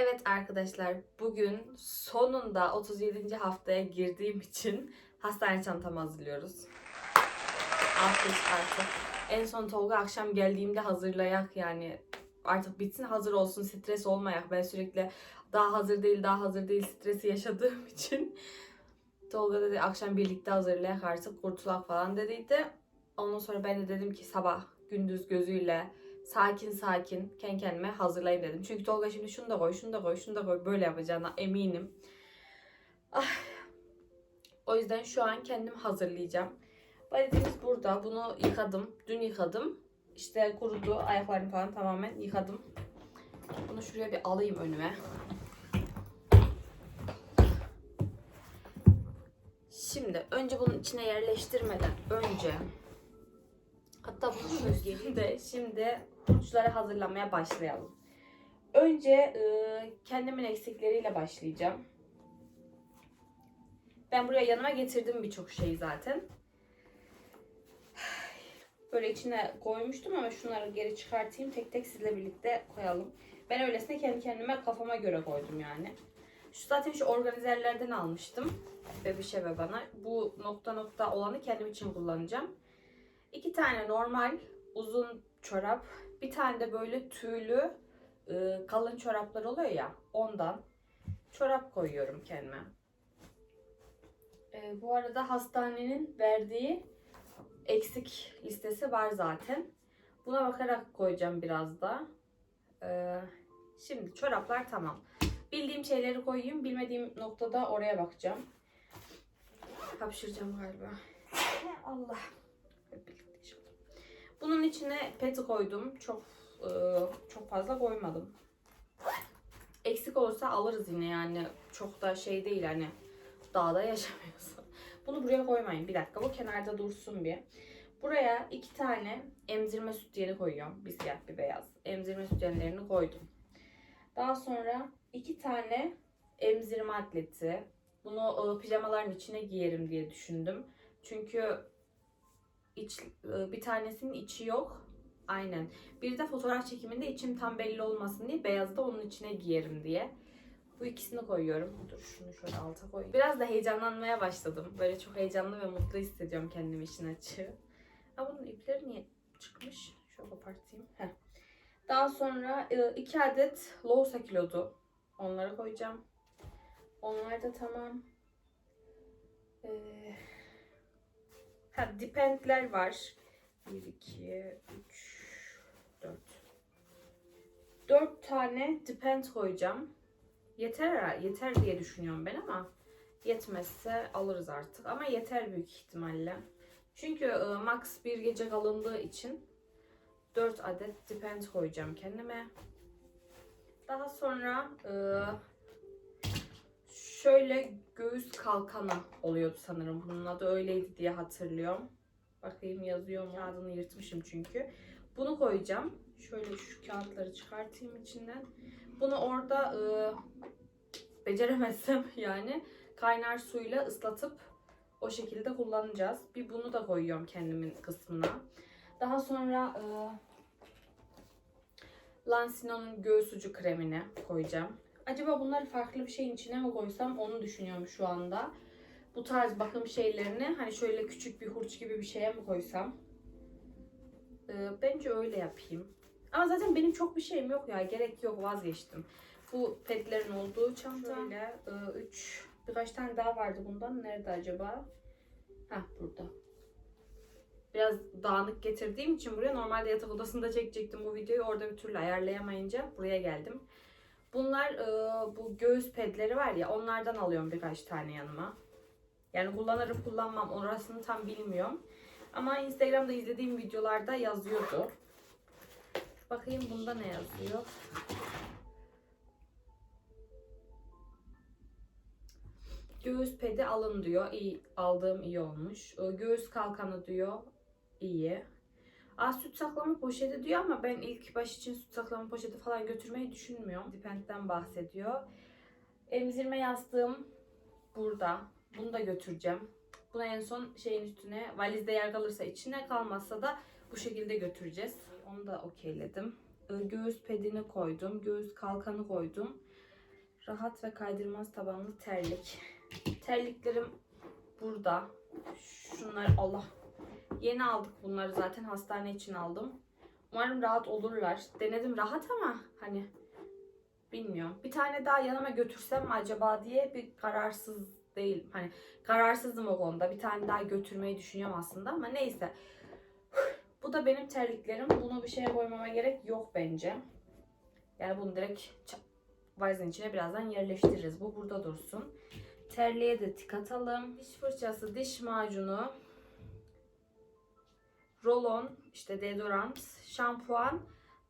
Evet arkadaşlar bugün sonunda 37. haftaya girdiğim için hastane çantamı hazırlıyoruz. Alkış artık. En son Tolga akşam geldiğimde hazırlayak yani artık bitsin hazır olsun stres olmayak. Ben sürekli daha hazır değil daha hazır değil stresi yaşadığım için Tolga dedi akşam birlikte hazırlayak artık kurtulak falan dediydi. Ondan sonra ben de dedim ki sabah gündüz gözüyle sakin sakin kendi kendime hazırlayayım dedim. Çünkü Tolga şimdi şunu da koy, şunu da koy, şunu da koy böyle yapacağına eminim. Ah. O yüzden şu an kendim hazırlayacağım. Valetimiz burada. Bunu yıkadım. Dün yıkadım. İşte kurudu. Ayaklarını falan tamamen yıkadım. Bunu şuraya bir alayım önüme. Şimdi önce bunun içine yerleştirmeden önce hatta bunu de şimdi uçları hazırlamaya başlayalım. Önce e, kendimin eksikleriyle başlayacağım. Ben buraya yanıma getirdim birçok şeyi zaten. Böyle içine koymuştum ama şunları geri çıkartayım. Tek tek sizle birlikte koyalım. Ben öylesine kendi kendime kafama göre koydum yani. Şu zaten şu organizerlerden almıştım. Bebişe ve bana. Bu nokta nokta olanı kendim için kullanacağım. İki tane normal uzun çorap. Bir tane de böyle tüylü e, kalın çoraplar oluyor ya ondan. Çorap koyuyorum kendime. E, bu arada hastanenin verdiği eksik listesi var zaten. Buna bakarak koyacağım biraz da. E, şimdi çoraplar tamam. Bildiğim şeyleri koyayım. Bilmediğim noktada oraya bakacağım. Hapşıracağım galiba. Allah. Hep birlikte. Bunun içine peti koydum. Çok e, çok fazla koymadım. Eksik olursa alırız yine yani. Çok da şey değil hani dağda yaşamıyorsun. Bunu buraya koymayın. Bir dakika bu kenarda dursun bir. Buraya iki tane emzirme sütyeni koyuyorum. Bir siyah bir beyaz. Emzirme sütyenlerini koydum. Daha sonra iki tane emzirme atleti. Bunu e, pijamaların içine giyerim diye düşündüm. Çünkü iç, e, bir tanesinin içi yok. Aynen. Bir de fotoğraf çekiminde içim tam belli olmasın diye beyazı da onun içine giyerim diye. Bu ikisini koyuyorum. Dur şunu şöyle alta koy. Biraz da heyecanlanmaya başladım. Böyle çok heyecanlı ve mutlu hissediyorum kendimi işin açığı. Ha bunun ipleri niye çıkmış? Şöyle kopartayım. Heh. Daha sonra e, iki adet Lousa kilodu. Onları koyacağım. Onlar da tamam. Ee, ha dipentler var. 1, 2, 3, 4. 4 tane dipent koyacağım. Yeter. Yeter diye düşünüyorum ben ama yetmezse alırız artık. Ama yeter büyük ihtimalle. Çünkü e, max bir gece kalındığı için 4 adet dipent koyacağım kendime. Daha sonra e, şöyle göğüs kalkanı oluyordu sanırım. Bunun adı öyleydi diye hatırlıyorum. Bakayım yazıyor mu? Kağıdını yırtmışım çünkü. Bunu koyacağım. Şöyle şu kağıtları çıkartayım içinden. Bunu orada e, beceremezsem yani kaynar suyla ıslatıp o şekilde kullanacağız. Bir bunu da koyuyorum kendimin kısmına. Daha sonra e, Lansino'nun göğüs ucu kremini koyacağım. Acaba bunları farklı bir şeyin içine mi koysam onu düşünüyorum şu anda. Bu tarz bakım şeylerini hani şöyle küçük bir hurç gibi bir şeye mi koysam? Ee, bence öyle yapayım. Ama zaten benim çok bir şeyim yok ya. Gerek yok vazgeçtim. Bu petlerin olduğu çanta. Şöyle 3 birkaç tane daha vardı bundan. Nerede acaba? Heh burada. Biraz dağınık getirdiğim için buraya normalde yatak odasında çekecektim bu videoyu. Orada bir türlü ayarlayamayınca buraya geldim. Bunlar e, bu göğüs pedleri var ya onlardan alıyorum birkaç tane yanıma. Yani kullanırım kullanmam orasını tam bilmiyorum. Ama Instagram'da izlediğim videolarda yazıyordu. Bakayım bunda ne yazıyor. Göğüs pedi alın diyor. İyi, aldığım iyi olmuş. E, Göğüs kalkanı diyor. İyi. Aa, süt saklama poşeti diyor ama ben ilk baş için süt saklama poşeti falan götürmeyi düşünmüyorum. Dipent'ten bahsediyor. Emzirme yastığım burada. Bunu da götüreceğim. Bunu en son şeyin üstüne valizde yer kalırsa içine kalmazsa da bu şekilde götüreceğiz. Onu da okeyledim. Göğüs pedini koydum. Göğüs kalkanı koydum. Rahat ve kaydırmaz tabanlı terlik. Terliklerim burada. Şunlar Allah. Yeni aldık bunları zaten hastane için aldım. Umarım rahat olurlar. Denedim rahat ama hani bilmiyorum. Bir tane daha yanıma götürsem acaba diye bir kararsız değil. Hani kararsızım o konuda. Bir tane daha götürmeyi düşünüyorum aslında ama neyse. Bu da benim terliklerim. Bunu bir şeye koymama gerek yok bence. Yani bunu direkt valizin içine birazdan yerleştiririz. Bu burada dursun. Terliğe de tik atalım. Diş fırçası, diş macunu, rolon, işte deodorant, şampuan,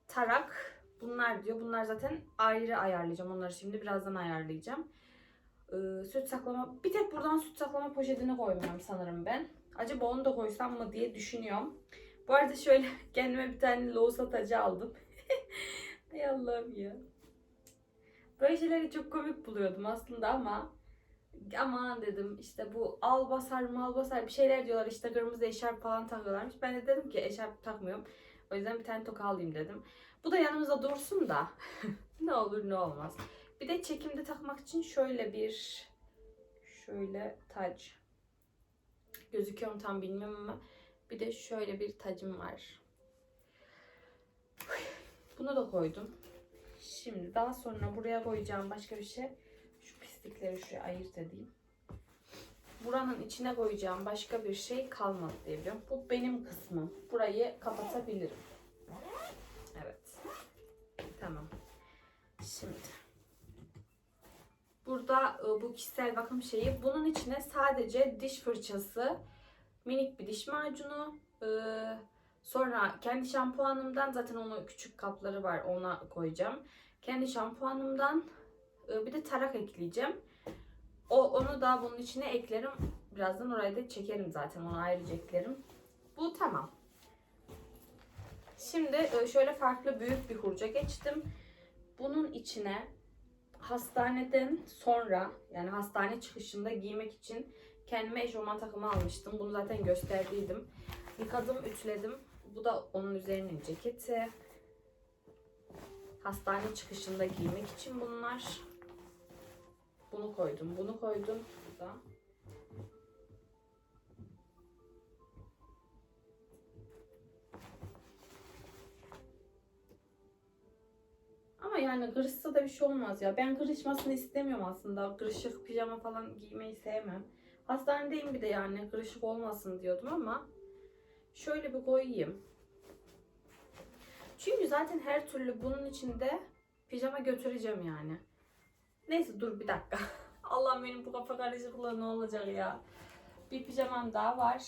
tarak. Bunlar diyor. Bunlar zaten ayrı ayarlayacağım. Onları şimdi birazdan ayarlayacağım. Ee, süt saklama. Bir tek buradan süt saklama poşetini koymuyorum sanırım ben. Acaba onu da koysam mı diye düşünüyorum. Bu arada şöyle kendime bir tane loğusa tacı aldım. Ay Allah'ım ya. Böyle şeyleri çok komik buluyordum aslında ama aman dedim işte bu al basar mal basar bir şeyler diyorlar işte kırmızı eşarp falan takıyorlarmış. Ben de dedim ki eşarp takmıyorum. O yüzden bir tane toka alayım dedim. Bu da yanımızda dursun da ne olur ne olmaz. Bir de çekimde takmak için şöyle bir şöyle tac gözüküyor mu tam bilmiyorum ama bir de şöyle bir tacım var. Bunu da koydum. Şimdi daha sonra buraya koyacağım başka bir şey. Pislikleri şuraya ayırt edeyim. Buranın içine koyacağım başka bir şey kalmadı diye biliyorum. Bu benim kısmım. Burayı kapatabilirim. Evet. Tamam. Şimdi. Burada e, bu kişisel bakım şeyi. Bunun içine sadece diş fırçası, minik bir diş macunu, e, sonra kendi şampuanımdan zaten onu küçük kapları var ona koyacağım. Kendi şampuanımdan bir de tarak ekleyeceğim. O onu da bunun içine eklerim. Birazdan oraya da çekerim zaten. Onu ayrıca eklerim. Bu tamam. Şimdi e, şöyle farklı büyük bir hurca geçtim. Bunun içine hastaneden sonra yani hastane çıkışında giymek için kendime eşofman takımı almıştım. Bunu zaten gösterdiydim. Yıkadım, ütüledim. Bu da onun üzerinin ceketi. Hastane çıkışında giymek için bunlar. Bunu koydum, bunu koydum. Bu da. Ama yani kırışsa da bir şey olmaz ya. Ben kırışmasını istemiyorum aslında. Kırışık pijama falan giymeyi sevmem. Hastanedeyim bir de yani kırışık olmasın diyordum ama şöyle bir koyayım. Çünkü zaten her türlü bunun içinde pijama götüreceğim yani. Neyse dur bir dakika. Allah'ım benim bu kafa karışıklığı ne olacak ya. Bir pijamam daha var.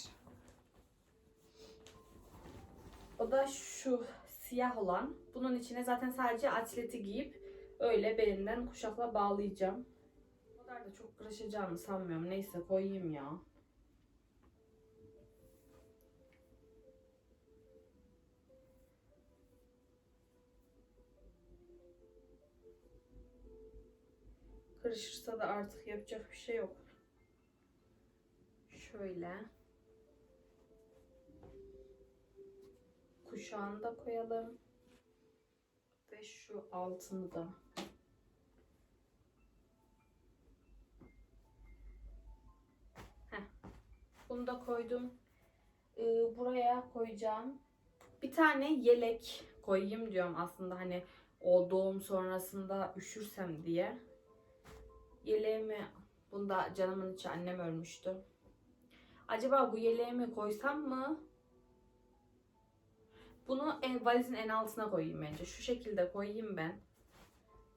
O da şu siyah olan. Bunun içine zaten sadece atleti giyip öyle belimden kuşakla bağlayacağım. O kadar da çok kırışacağını sanmıyorum. Neyse koyayım ya. Kırışırsa da artık yapacak bir şey yok. Şöyle. Kuşağını da koyalım. Ve şu altını da. Heh. Bunu da koydum. Ee, buraya koyacağım. Bir tane yelek koyayım diyorum aslında hani o doğum sonrasında üşürsem diye. Yeleğimi bunda canımın içi annem örmüştü. Acaba bu yeleğimi koysam mı? Bunu en, valizin en altına koyayım bence. Şu şekilde koyayım ben.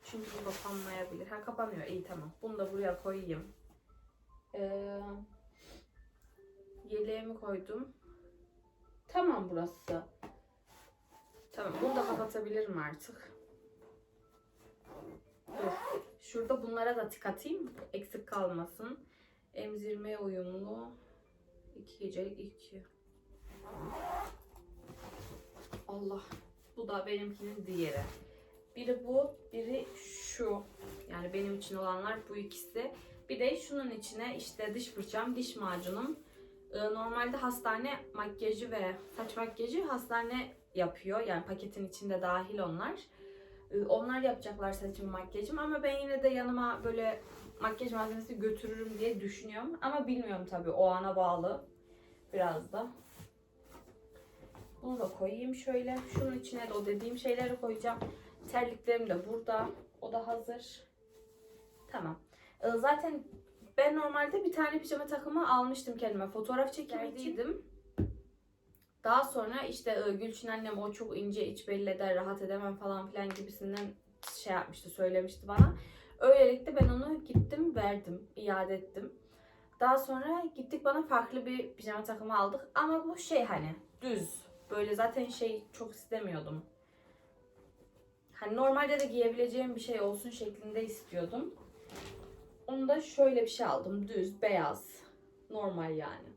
Çünkü bu kapanmayabilir. Ha kapanıyor. İyi tamam. Bunu da buraya koyayım. Ee, yeleğimi koydum. Tamam burası. Tamam bunu da kapatabilirim artık. Dur. Şurada bunlara da tik atayım. Eksik kalmasın. Emzirmeye uyumlu. İki gecelik iki. Allah. Bu da benimkinin diğeri. Biri bu, biri şu. Yani benim için olanlar bu ikisi. Bir de şunun içine işte diş fırçam, diş macunum. Ee, Normalde hastane makyajı ve saç makyajı hastane yapıyor. Yani paketin içinde dahil onlar. Ee, Onlar yapacaklar saçım makyajım ama ben yine de yanıma böyle makyaj malzemesi götürürüm diye düşünüyorum. Ama bilmiyorum tabii o ana bağlı biraz da. Bunu da koyayım şöyle. Şunun içine de o dediğim şeyleri koyacağım. Terliklerim de burada. O da hazır. Tamam. Ee, Zaten ben normalde bir tane pijama takımı almıştım kendime. Fotoğraf çekimiydim. Daha sonra işte e, Gülçin annem o çok ince iç belli eder, rahat edemem falan filan gibisinden şey yapmıştı, söylemişti bana. Öylelikle ben onu gittim verdim, iade ettim. Daha sonra gittik bana farklı bir pijama takımı aldık. Ama bu şey hani düz. Böyle zaten şey çok istemiyordum. Hani normalde de giyebileceğim bir şey olsun şeklinde istiyordum. Onu da şöyle bir şey aldım. Düz, beyaz. Normal yani.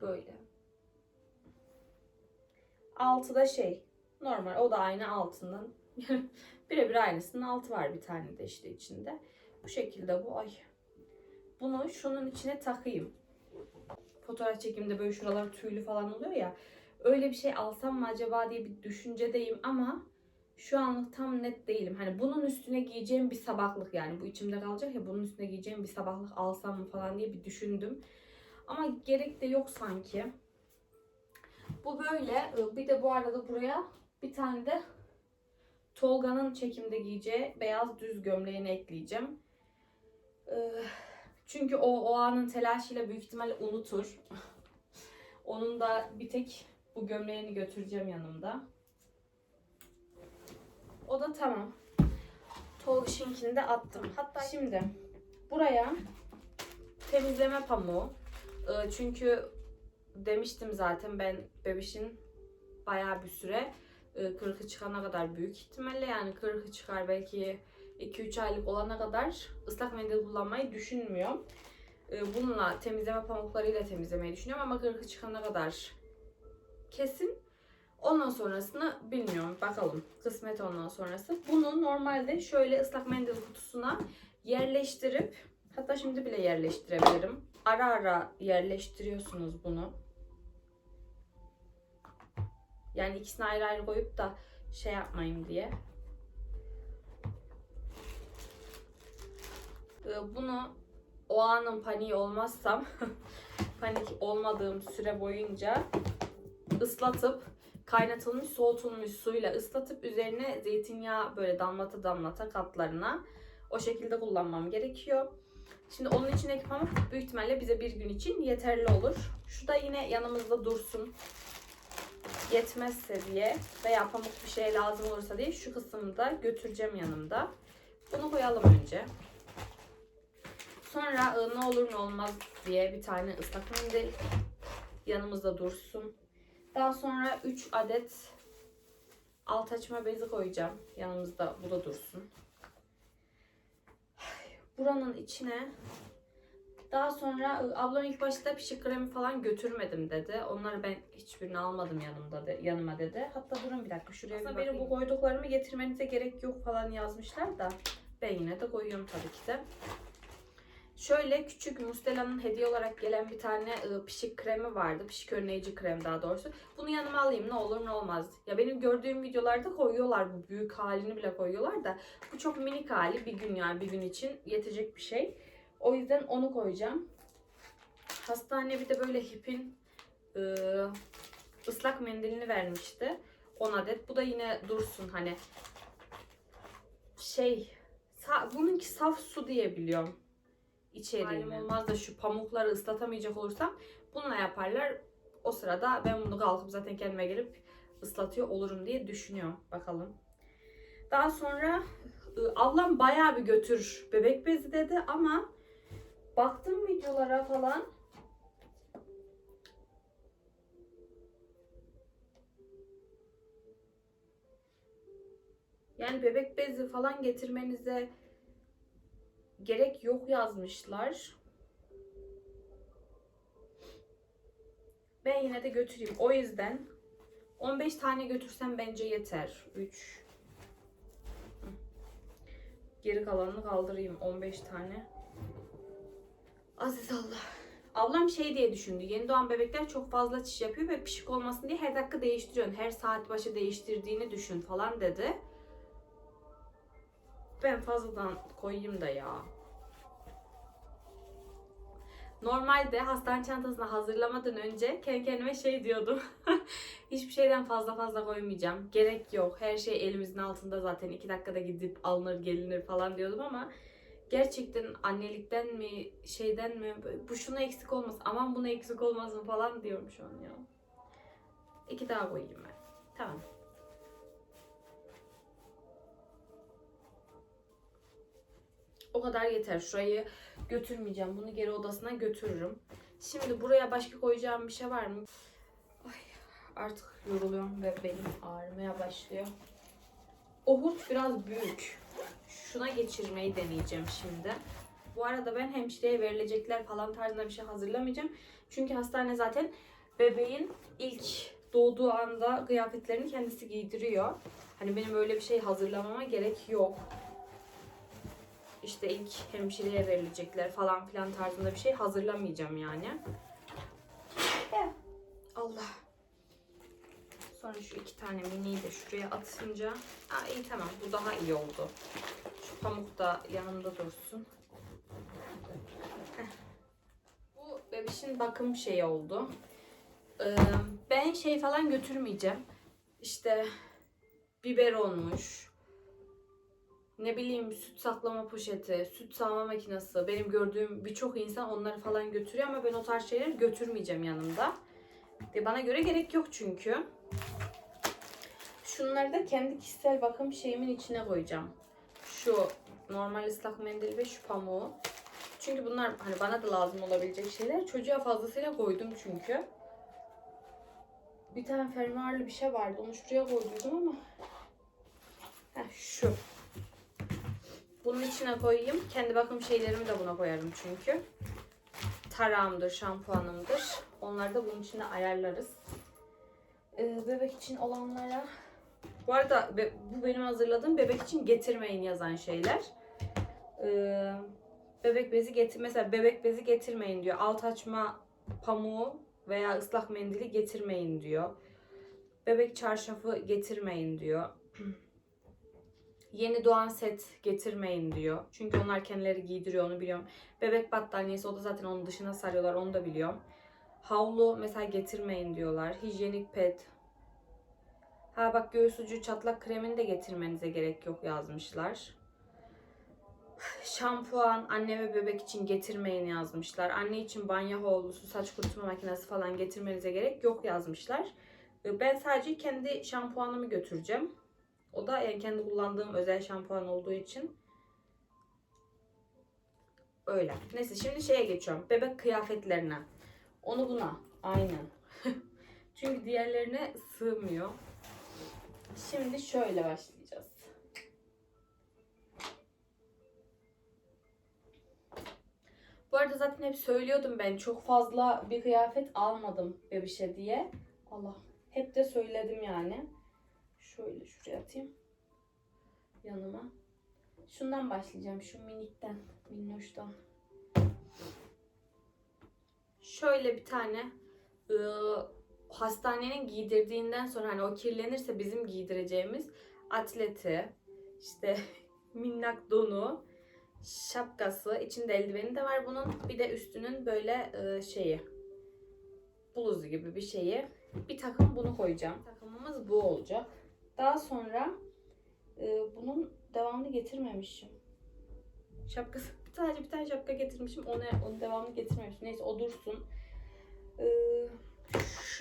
Böyle. Altı da şey. Normal. O da aynı altından. Birebir aynısının altı var bir tane de işte içinde. Bu şekilde bu. Ay. Bunu şunun içine takayım. Fotoğraf çekimde böyle şuralar tüylü falan oluyor ya. Öyle bir şey alsam mı acaba diye bir düşüncedeyim ama şu anlık tam net değilim. Hani bunun üstüne giyeceğim bir sabahlık yani bu içimde kalacak ya bunun üstüne giyeceğim bir sabahlık alsam mı falan diye bir düşündüm. Ama gerek de yok sanki. Bu böyle. Bir de bu arada buraya bir tane de Tolga'nın çekimde giyeceği beyaz düz gömleğini ekleyeceğim. Ee, Çünkü o o anın telaşıyla büyük ihtimalle unutur. Onun da bir tek bu gömleğini götüreceğim yanımda. O da tamam. Tolga'şınkini de attım. Hatta şimdi buraya temizleme pamuğu. Ee, Çünkü demiştim zaten ben bebişin bayağı bir süre e, kırkı çıkana kadar büyük ihtimalle yani kırkı çıkar belki 2-3 aylık olana kadar ıslak mendil kullanmayı düşünmüyorum. E, Bununla temizleme pamuklarıyla temizlemeyi düşünüyorum ama kırkı çıkana kadar kesin. Ondan sonrasını bilmiyorum. Bakalım. Kısmet ondan sonrası. Bunu normalde şöyle ıslak mendil kutusuna yerleştirip hatta şimdi bile yerleştirebilirim. Ara ara yerleştiriyorsunuz bunu. Yani ikisini ayrı ayrı koyup da şey yapmayayım diye. Ee, Bunu o anın paniği olmazsam panik olmadığım süre boyunca ıslatıp kaynatılmış soğutulmuş suyla ıslatıp üzerine zeytinyağı böyle damlata damlata katlarına o şekilde kullanmam gerekiyor. Şimdi onun içindeki pamuk büyük ihtimalle bize bir gün için yeterli olur. Şu da yine yanımızda dursun. Yetmezse diye veya pamuk bir şey lazım olursa diye şu kısmını da götüreceğim yanımda. Bunu koyalım önce. Sonra ne olur ne olmaz diye bir tane ıslak mendil yanımızda dursun. Daha sonra 3 adet alt açma bezi koyacağım. Yanımızda bu da dursun. Buranın içine daha sonra ablam ilk başta pişik kremi falan götürmedim dedi. Onları ben hiçbirini almadım yanımda de, yanıma dedi. Hatta durun bir dakika şuraya bir bakayım. bu koyduklarımı getirmenize gerek yok falan yazmışlar da ben yine de koyuyorum tabii ki de. Şöyle küçük Mustela'nın hediye olarak gelen bir tane e, pişik kremi vardı. Pişik önleyici krem daha doğrusu. Bunu yanıma alayım ne olur ne olmaz. Ya benim gördüğüm videolarda koyuyorlar bu büyük halini bile koyuyorlar da bu çok minik hali bir gün yani bir gün için yetecek bir şey. O yüzden onu koyacağım. Hastane bir de böyle hipin e, ıslak mendilini vermişti. 10 adet. Bu da yine dursun hani şey sa- bununki saf su diye biliyorum içeriğini. olmaz da şu pamukları ıslatamayacak olursam bununla yaparlar. O sırada ben bunu kalkıp zaten kendime gelip ıslatıyor olurum diye düşünüyorum. Bakalım. Daha sonra ı, ablam bayağı bir götür bebek bezi dedi ama baktım videolara falan yani bebek bezi falan getirmenize gerek yok yazmışlar. Ben yine de götüreyim. O yüzden 15 tane götürsem bence yeter. 3 Geri kalanını kaldırayım 15 tane. Aziz Allah. Ablam şey diye düşündü. Yeni doğan bebekler çok fazla çiş yapıyor ve pişik olmasın diye her dakika değiştiriyorsun. Her saat başı değiştirdiğini düşün falan dedi. Ben fazladan koyayım da ya. Normalde hastane çantasını hazırlamadan önce kendi kendime şey diyordum. Hiçbir şeyden fazla fazla koymayacağım. Gerek yok. Her şey elimizin altında zaten. iki dakikada gidip alınır gelinir falan diyordum ama gerçekten annelikten mi şeyden mi bu şuna eksik olmasın aman buna eksik olmasın falan diyorum şu an ya. İki daha koyayım ben. Tamam. O kadar yeter. Şurayı götürmeyeceğim. Bunu geri odasına götürürüm. Şimdi buraya başka koyacağım bir şey var mı? Ay, artık yoruluyorum ve belim ağrımaya başlıyor. O hurç biraz büyük. Şuna geçirmeyi deneyeceğim şimdi. Bu arada ben hemşireye verilecekler falan tarzında bir şey hazırlamayacağım. Çünkü hastane zaten bebeğin ilk doğduğu anda kıyafetlerini kendisi giydiriyor. Hani benim öyle bir şey hazırlamama gerek yok işte ilk hemşireye verilecekler falan filan tarzında bir şey hazırlamayacağım yani. Allah. Sonra şu iki tane miniyi de şuraya atınca. Aa, iyi tamam bu daha iyi oldu. Şu pamuk da yanımda dursun. Bu bebişin bakım şeyi oldu. Ee, ben şey falan götürmeyeceğim. İşte biber olmuş, ne bileyim süt saklama poşeti, süt sağma makinesi. Benim gördüğüm birçok insan onları falan götürüyor ama ben o tarz şeyleri götürmeyeceğim yanımda. Ve bana göre gerek yok çünkü. Şunları da kendi kişisel bakım şeyimin içine koyacağım. Şu normal ıslak mendil ve şu pamuğu. Çünkü bunlar hani bana da lazım olabilecek şeyler. Çocuğa fazlasıyla koydum çünkü. Bir tane fermuarlı bir şey vardı. Onu şuraya koyduydum ama. Heh, şu. Bunun içine koyayım. Kendi bakım şeylerimi de buna koyarım çünkü. Tarağımdır, şampuanımdır. Onları da bunun içine ayarlarız. Ee, bebek için olanlara... Bu arada bu benim hazırladığım bebek için getirmeyin yazan şeyler. Ee, bebek bezi getir mesela bebek bezi getirmeyin diyor. Alt açma pamuğu veya ıslak mendili getirmeyin diyor. Bebek çarşafı getirmeyin diyor. Yeni doğan set getirmeyin diyor. Çünkü onlar kendileri giydiriyor onu biliyorum. Bebek battaniyesi o da zaten onun dışına sarıyorlar onu da biliyorum. Havlu mesela getirmeyin diyorlar. Hijyenik pet. Ha bak göğüs ucu çatlak kremini de getirmenize gerek yok yazmışlar. Şampuan anne ve bebek için getirmeyin yazmışlar. Anne için banyo havlusu, saç kurutma makinesi falan getirmenize gerek yok yazmışlar. Ben sadece kendi şampuanımı götüreceğim. O da yani kendi kullandığım özel şampuan olduğu için öyle. Neyse şimdi şeye geçiyorum. Bebek kıyafetlerine. Onu buna. Aynen. Çünkü diğerlerine sığmıyor. Şimdi şöyle başlayacağız. Bu arada zaten hep söylüyordum ben çok fazla bir kıyafet almadım bebişe diye. Allah hep de söyledim yani. Şöyle şuraya atayım. Yanıma. Şundan başlayacağım. Şu minikten. Minnoştan. Şöyle bir tane ıı, hastanenin giydirdiğinden sonra hani o kirlenirse bizim giydireceğimiz atleti, işte minnak donu, şapkası, içinde eldiveni de var bunun. Bir de üstünün böyle ıı, şeyi, bluzu gibi bir şeyi. Bir takım bunu koyacağım. Takımımız bu olacak. Daha sonra e, bunun devamını getirmemişim. Şapkası sadece bir tane şapka getirmişim. Onu, onu devamını getirmemişim. Neyse o dursun.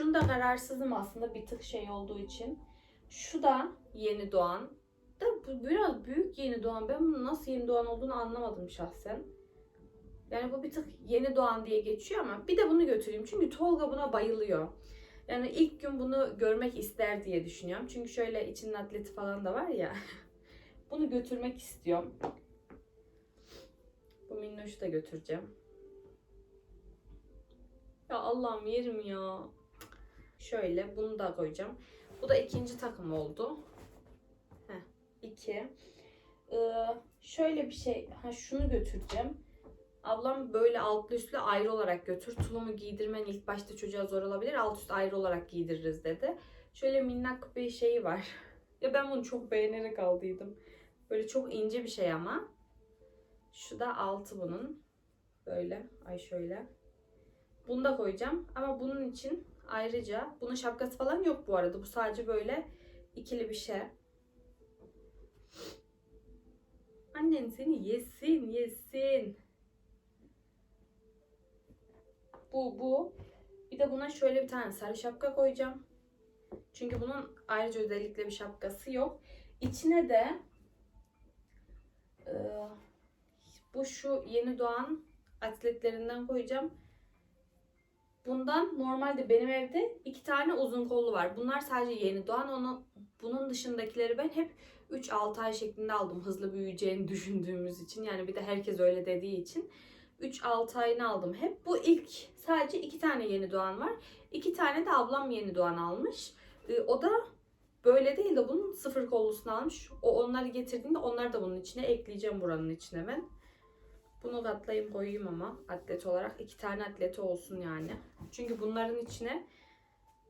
E, şunda kararsızım aslında bir tık şey olduğu için. Şu da yeni doğan. Da bu biraz büyük yeni doğan. Ben bunun nasıl yeni doğan olduğunu anlamadım şahsen. Yani bu bir tık yeni doğan diye geçiyor ama bir de bunu götüreyim. Çünkü Tolga buna bayılıyor. Yani ilk gün bunu görmek ister diye düşünüyorum. Çünkü şöyle içinin atleti falan da var ya. bunu götürmek istiyorum. Bu minnoşu da götüreceğim. Ya Allah'ım yerim ya. Şöyle bunu da koyacağım. Bu da ikinci takım oldu. Heh, iki. Ee, şöyle bir şey. Ha şunu götüreceğim. Ablam böyle altlı üstlü ayrı olarak götür. Tulumu giydirmen ilk başta çocuğa zor olabilir. Alt üst ayrı olarak giydiririz dedi. Şöyle minnak bir şeyi var. Ya ben bunu çok beğenerek aldıydım. Böyle çok ince bir şey ama. Şu da altı bunun. Böyle. Ay şöyle. Bunu da koyacağım. Ama bunun için ayrıca bunun şapkası falan yok bu arada. Bu sadece böyle ikili bir şey. Annen seni yesin, yesin. Bu, bu. Bir de buna şöyle bir tane sarı şapka koyacağım. Çünkü bunun ayrıca özellikle bir şapkası yok. İçine de e, bu şu yeni doğan atletlerinden koyacağım. Bundan normalde benim evde iki tane uzun kollu var. Bunlar sadece yeni doğan. Onu, bunun dışındakileri ben hep 3-6 ay şeklinde aldım. Hızlı büyüyeceğini düşündüğümüz için. Yani bir de herkes öyle dediği için. 3-6 ayını aldım hep. Bu ilk sadece iki tane yeni doğan var. İki tane de ablam yeni doğan almış. Ee, o da böyle değil de bunun sıfır kollusunu almış. O onları getirdiğinde onları da bunun içine ekleyeceğim buranın içine ben. Bunu katlayayım koyayım ama atlet olarak iki tane atleti olsun yani. Çünkü bunların içine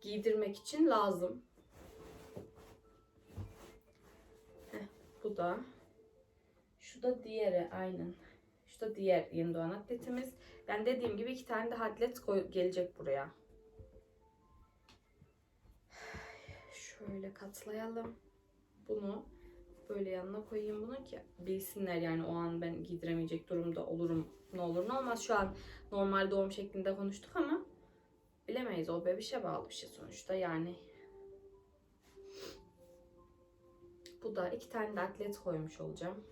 giydirmek için lazım. Heh, bu da. Şu da diğeri aynen. Şu da diğer yeni doğan atletimiz. Ben dediğim gibi iki tane de atlet koy- gelecek buraya. Şöyle katlayalım. Bunu böyle yanına koyayım bunu ki bilsinler yani o an ben giydiremeyecek durumda olurum ne olur ne olmaz. Şu an normal doğum şeklinde konuştuk ama bilemeyiz o bebişe bağlı bir şey sonuçta yani. Bu da iki tane de atlet koymuş olacağım.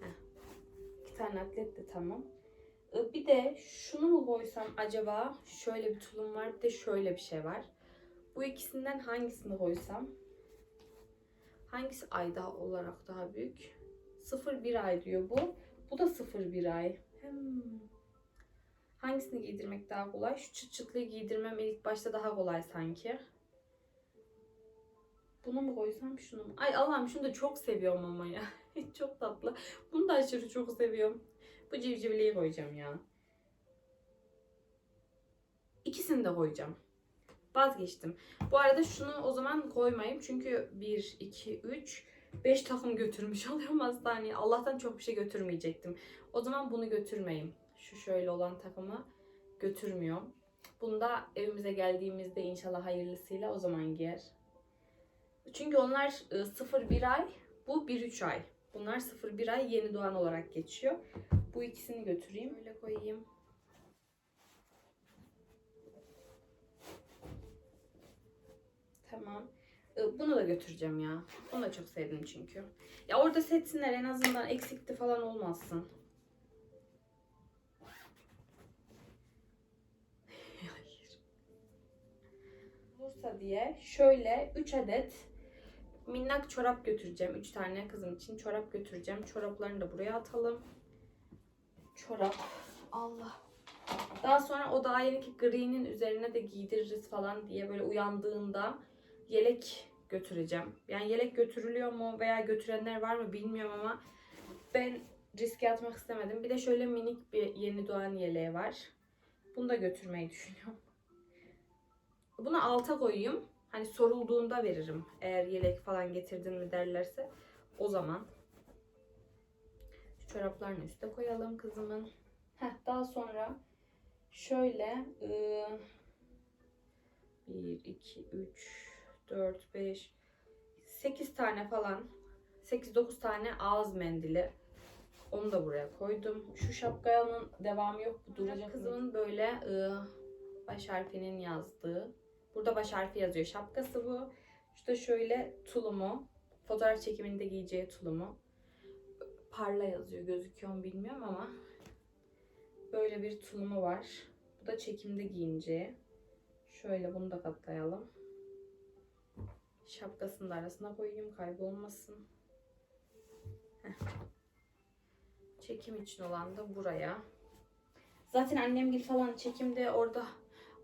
Heh. İki tane atlet de tamam. Ee, Bir de şunu mu koysam acaba? Şöyle bir tulum var bir de şöyle bir şey var. Bu ikisinden hangisini koysam? Hangisi ay daha olarak daha büyük? 0-1 ay diyor bu. Bu da 0-1 ay. Hmm. Hangisini giydirmek daha kolay? Şu çıt çıtlıyı giydirmem ilk başta daha kolay sanki. Bunu mu koysam şunu mu? Ay Allah'ım şunu da çok seviyorum ama ya. çok tatlı. Bunu da aşırı çok seviyorum. Bu civcivliği koyacağım ya. İkisini de koyacağım. Vazgeçtim. Bu arada şunu o zaman koymayayım. Çünkü 1, 2, 3, 5 takım götürmüş oluyorum hastaneye. Allah'tan çok bir şey götürmeyecektim. O zaman bunu götürmeyeyim. Şu şöyle olan takımı götürmüyorum. Bunu da evimize geldiğimizde inşallah hayırlısıyla o zaman giyer. Çünkü onlar 0-1 ay, bu 1-3 ay. Bunlar 0-1 ay yeni doğan olarak geçiyor. Bu ikisini götüreyim. Böyle koyayım. Tamam. Bunu da götüreceğim ya. Onu da çok sevdim çünkü. Ya orada setsinler en azından eksikti falan olmazsın. Hayır. Bursa diye şöyle 3 adet minnak çorap götüreceğim. 3 tane kızım için çorap götüreceğim. Çoraplarını da buraya atalım. Çorap. Allah. Daha sonra o daha yeni ki gri'nin üzerine de giydiririz falan diye böyle uyandığında yelek götüreceğim. Yani yelek götürülüyor mu veya götürenler var mı bilmiyorum ama ben riske atmak istemedim. Bir de şöyle minik bir yeni doğan yeleği var. Bunu da götürmeyi düşünüyorum. Bunu alta koyayım. Hani sorulduğunda veririm. Eğer yelek falan getirdin mi derlerse o zaman. Şu çoraplarını üste koyalım kızımın. Heh, daha sonra şöyle ıı, 1, 2, 3, 4, 5, 8 tane falan 8-9 tane ağız mendili. Onu da buraya koydum. Şu şapkanın devamı yok. Bu duracak. Kızımın böyle ıı, baş harfinin yazdığı. Burada baş harfi yazıyor. Şapkası bu. İşte şöyle tulumu. Fotoğraf çekiminde giyeceği tulumu. Parla yazıyor. Gözüküyor mu bilmiyorum ama. Böyle bir tulumu var. Bu da çekimde giyineceği. Şöyle bunu da katlayalım. Şapkasını da arasına koyayım kaybolmasın. Heh. Çekim için olan da buraya. Zaten annemgil falan çekimde orada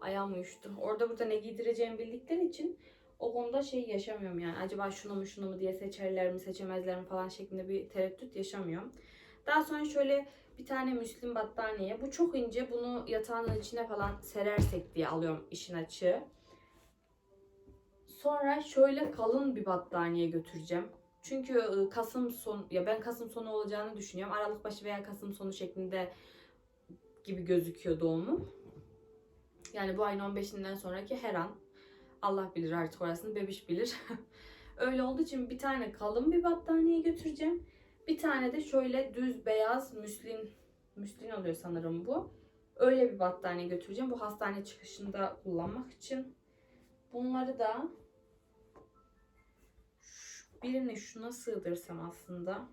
ayağım uyuştu. Orada burada ne giydireceğimi bildikleri için o konuda şey yaşamıyorum yani. Acaba şunu mu şunu mu diye seçerler mi seçemezler mi falan şeklinde bir tereddüt yaşamıyorum. Daha sonra şöyle bir tane müslim battaniye. Bu çok ince. Bunu yatağın içine falan serersek diye alıyorum işin açığı. Sonra şöyle kalın bir battaniye götüreceğim. Çünkü Kasım son ya ben Kasım sonu olacağını düşünüyorum. Aralık başı veya Kasım sonu şeklinde gibi gözüküyor doğumu. Yani bu ayın 15'inden sonraki her an Allah bilir artık orasını bebiş bilir. Öyle olduğu için bir tane kalın bir battaniye götüreceğim. Bir tane de şöyle düz beyaz müslin müslin oluyor sanırım bu. Öyle bir battaniye götüreceğim. Bu hastane çıkışında kullanmak için. Bunları da birini şuna sığdırsam aslında.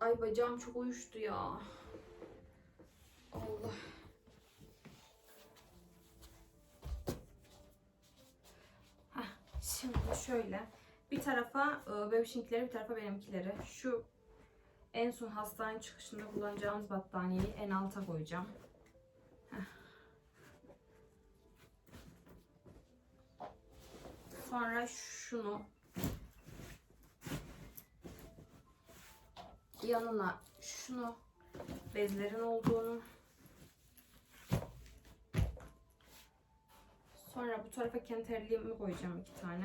Ay bacağım çok uyuştu ya. Allah. Şimdi şöyle. Bir tarafa e, bebişinkileri, bir tarafa benimkileri. Şu en son hastane çıkışında kullanacağımız battaniyeyi en alta koyacağım. Sonra şunu yanına şunu bezlerin olduğunu sonra bu tarafa kenterliğimi koyacağım iki tane.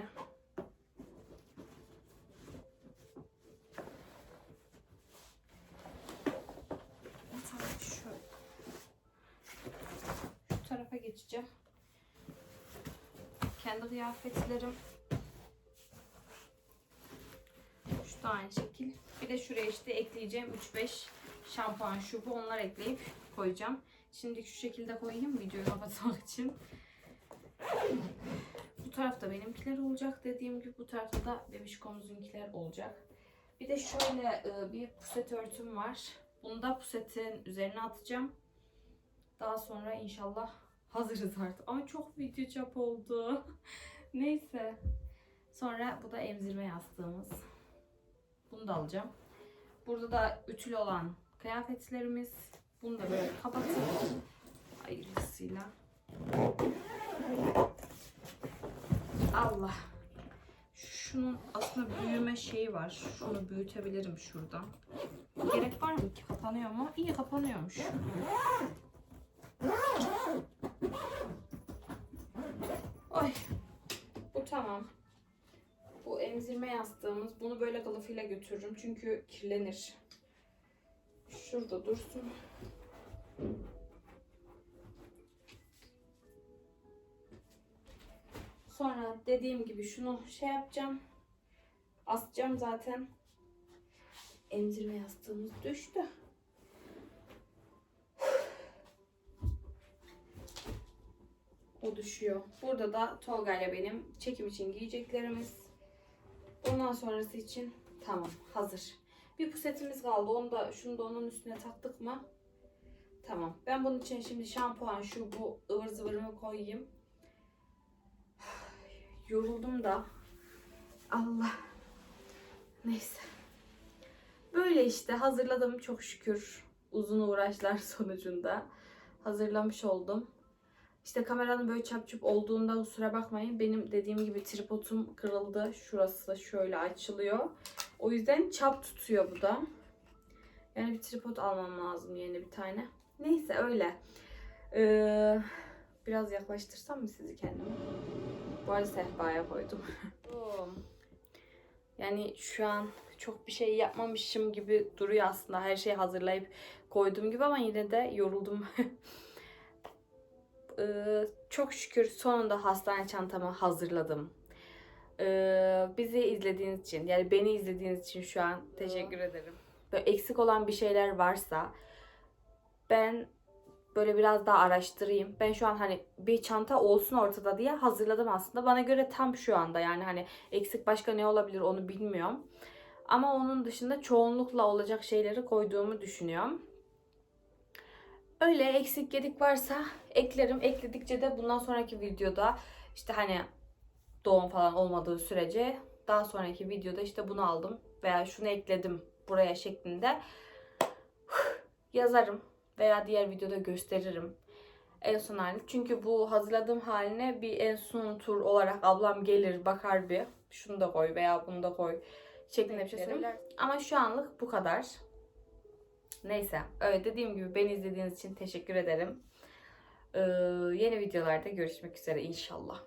Şu tarafa geçeceğim. Kendi kıyafetlerim. Da aynı şekil. Bir de şuraya işte ekleyeceğim 3-5 şampuan şu bu onlar ekleyip koyacağım. Şimdi şu şekilde koyayım videoyu kapatmak için. Bu tarafta benimkiler olacak dediğim gibi bu tarafta da bebişkomuzunkiler olacak. Bir de şöyle e, bir puset örtüm var. Bunu da pusetin üzerine atacağım. Daha sonra inşallah hazırız artık. Ama çok video çap oldu. Neyse. Sonra bu da emzirme yastığımız. Bunu da alacağım. Burada da ütülü olan kıyafetlerimiz. Bunu da böyle kapatıp ayrısıyla. Allah. Şunun aslında büyüme şeyi var. Şunu büyütebilirim şuradan. Gerek var mı ki? Kapanıyor mu? İyi kapanıyormuş. Ay. Bu tamam. Emzirme yastığımız. Bunu böyle kılıfıyla götürürüm. Çünkü kirlenir. Şurada dursun. Sonra dediğim gibi şunu şey yapacağım. Asacağım zaten. Emzirme yastığımız düştü. O düşüyor. Burada da Tolga ile benim çekim için giyeceklerimiz. Ondan sonrası için tamam hazır. Bir pusetimiz kaldı. Onu da şunu da onun üstüne taktık mı? Tamam. Ben bunun için şimdi şampuan şu bu ıvır zıvırımı koyayım. Yoruldum da. Allah. Neyse. Böyle işte hazırladım çok şükür. Uzun uğraşlar sonucunda hazırlamış oldum. İşte kameranın böyle çapçıp olduğunda kusura bakmayın. Benim dediğim gibi tripodum kırıldı. Şurası şöyle açılıyor. O yüzden çap tutuyor bu da. Yani bir tripod almam lazım yeni bir tane. Neyse öyle. Ee, biraz yaklaştırsam mı sizi kendime? Bu arada sehpaya koydum. yani şu an çok bir şey yapmamışım gibi duruyor aslında. Her şeyi hazırlayıp koyduğum gibi ama yine de yoruldum. Ee, çok şükür sonunda hastane çantamı hazırladım. Ee, bizi izlediğiniz için, yani beni izlediğiniz için şu an teşekkür ederim. Böyle eksik olan bir şeyler varsa ben böyle biraz daha araştırayım. Ben şu an hani bir çanta olsun ortada diye hazırladım aslında. Bana göre tam şu anda yani hani eksik başka ne olabilir onu bilmiyorum. Ama onun dışında çoğunlukla olacak şeyleri koyduğumu düşünüyorum. Öyle eksik gedik varsa eklerim. Ekledikçe de bundan sonraki videoda işte hani doğum falan olmadığı sürece daha sonraki videoda işte bunu aldım veya şunu ekledim buraya şeklinde yazarım veya diğer videoda gösteririm. En son halini. Çünkü bu hazırladığım haline bir en son tur olarak ablam gelir bakar bir şunu da koy veya bunu da koy şeklinde bir şey söyler. Ama şu anlık bu kadar. Neyse öyle dediğim gibi beni izlediğiniz için teşekkür ederim. Ee, yeni videolarda görüşmek üzere inşallah.